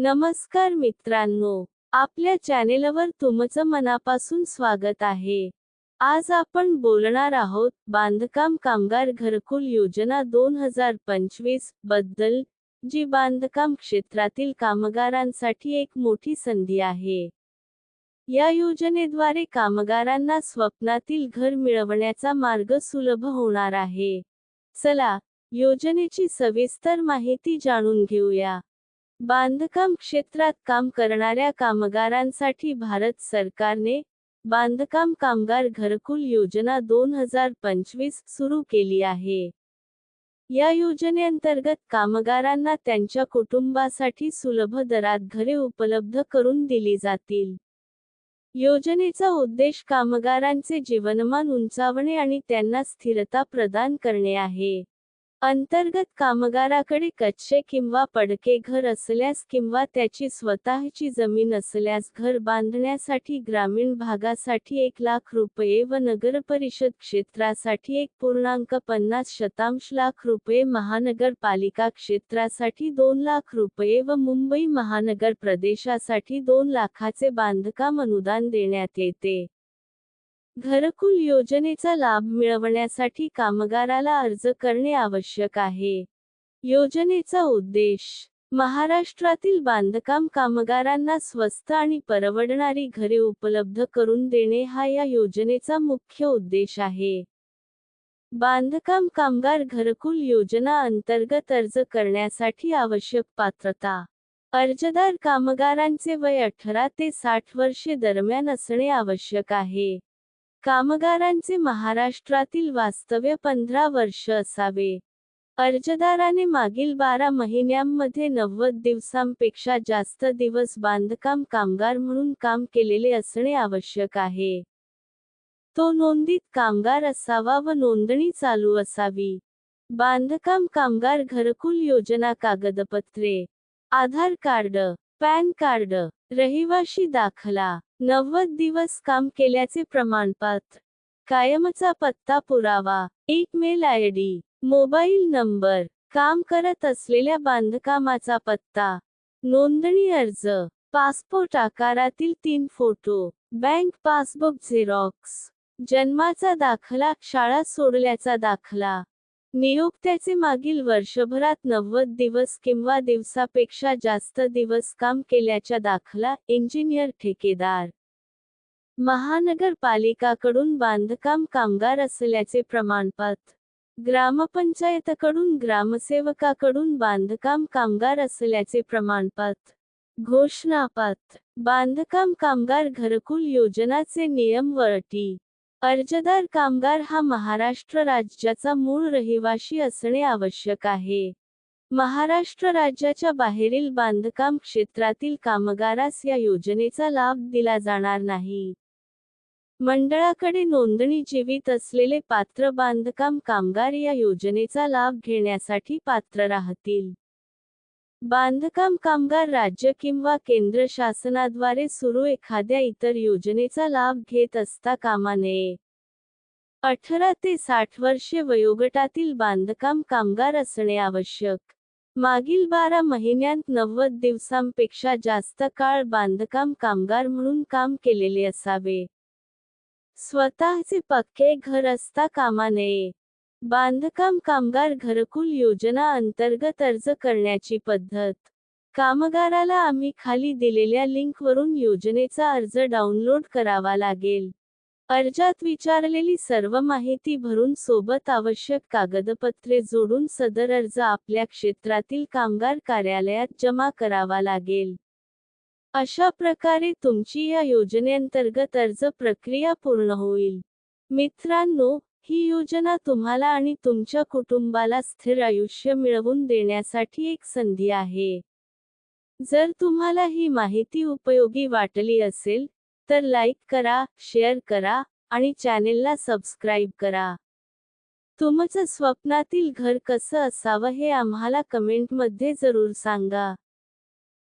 नमस्कार मित्रांनो आपल्या चॅनेलवर तुमचं मनापासून स्वागत आहे. आज आपण बोलणार आहोत बांधकाम कामगार घरकुल योजना दोन हजार पंचवीसबद्दल जी बांधकाम क्षेत्रातील कामगारांसाठी एक मोठी संधी आहे. या योजनेद्वारे कामगारांना स्वप्नातील घर मिळवण्याचा मार्ग सुलभ होणार आहे. चला योजनेची सविस्तर माहिती जाणून घेऊया. बांधकाम क्षेत्रात काम करणाऱ्या कामगारांसाठी भारत सरकारने बांधकाम कामगार घरकुल योजना दोन हजार पंचवीस सुरू केली आहे. या योजनेअंतर्गत कामगारांना त्यांच्या कुटुंबासाठी सुलभ दरात घरे उपलब्ध करून दिली जातील. योजनेचा उद्देश कामगारांचे जीवनमान उंचावणे आणि त्यांना स्थिरता प्रदान करणे आहे. अंतर्गत कामगाराकडे कच्चे किंवा पडके घर असल्यास किंवा त्याची स्वतःची जमीन असल्यास घर बांधण्यासाठी ग्रामीण भागासाठी एक लाख रुपये व नगरपरिषद क्षेत्रासाठी एक पूर्णांक पन्नास शतांश लाख रुपये महानगरपालिका क्षेत्रासाठी दोन लाख रुपये व मुंबई महानगर प्रदेशासाठी दोन लाखाचे बांधकाम अनुदान देण्यात येते. घरकुल योजनेचा लाभ मिळवण्यासाठी कामगाराला अर्ज करणे आवश्यक आहे. योजनेचा उद्देश महाराष्ट्रातील बांधकाम कामगारांना स्वस्त आणि परवडणारी घरे उपलब्ध करून देणे हा या योजनेचा मुख्य उद्देश आहे. बांधकाम कामगार घरकुल योजना अंतर्गत अर्ज करण्यासाठी आवश्यक पात्रता अर्जदार कामगारांचे वय अठरा ते साठ वर्षे दरम्यान असणे आवश्यक आहे. कामगारांचे महाराष्ट्रातील वास्तव्य पंधरा वर्ष असावे. अर्जदाराने मागील बारा महिन्यांमध्ये नव्वद दिवसांपेक्षा जास्त दिवस बांधकाम कामगार म्हणून काम केलेले असणे आवश्यक आहे. तो नोंदीत कामगार असावा व नोंदणी चालू असावी. बांधकाम कामगार घरकुल योजना कागदपत्रे आधार कार्ड पॅन कार्ड रहिवाशी दाखला नव्वद दिवस काम केल्याचे प्रमाणपत्र. कायमचा पत्ता पुरावा. एक mail I D mobile number. काम करत असलेल्या बांधकामाचा पत्ता. नोंदणी अर्ज. पासपोर्ट आकारातील तीन फोटो. Bank passbook Xerox. जन्माचा दाखला. शाळा सोडल्याचा दाखला. नियोक्त्याचे मागील वर्षभरात नव्वद दिवस किंवा दिवसापेक्षा जास्त दिवस काम केल्याच्या दाखला इंजिनियर ठेकेदार. महानगरपालिकाकडून बांधकाम कामगार असल्याचे प्रमाणपत्र ग्रामपंचायतकडून ग्रामसेवकाकडून बांधकाम कामगार असल्याचे प्रमाणपत्र घोषणापत्र बांधकाम कामगार घरकुल योजनाचे नियम व अटी अर्जदार कामगार हा महाराष्ट्र राज्याचा मूळ रहिवाशी असणे आवश्यक आहे. महाराष्ट्र राज्याच्या बाहेरील बांधकाम क्षेत्रातील कामगारास या योजनेचा लाभ दिला जाणार नाही. मंडळाकडे नोंदणी जीवित असलेले पात्र बांधकाम कामगार या योजनेचा लाभ घेण्यासाठी पात्र राहतील. बांधकाम कामगार राज्य किंवा केंद्र शासनाद्वारे सुरू एखाद्या इतर योजनेचा लाभ घेत असता कामा नये. अठरा ते साठ वर्षे वयोगटातील बांधकाम कामगार असणे आवश्यक. मागील बारा महिन्यांत नव्वद दिवसांपेक्षा जास्त काळ बांधकाम कामगार म्हणून काम केलेले असावे. स्वतःचे पक्के घर असता कामा नये. बांधकाम कामगार घरकुल योजना अंतर्गत अर्ज करण्याची पद्धत. कामगाराला आम्ही खाली दिलेल्या लिंकवरून योजनेचा अर्ज डाउनलोड करावा लागेल. अर्जात विचारलेली सर्व माहिती भरून सोबत आवश्यक कागदपत्रे जोडून सदर अर्ज आपल्या क्षेत्रातील कामगार कार्यालयात जमा करावा लागेल. अशा प्रकारे तुमची या योजनेअंतर्गत अर्ज प्रक्रिया पूर्ण होईल. मित्रांनो ही योजना तुम्हाला आणि तुमच्या कुटुंबाला स्थिर आयुष्य मिळवून देण्यासाठी एक संधी आहे. जर तुम्हाला ही माहिती उपयोगी वाटली असेल तर लाईक करा शेअर करा आणि चॅनेलला सबस्क्राईब करा. तुमचं स्वप्नातील घर कसं असावं हे आम्हाला कमेंटमध्ये जरूर सांगा.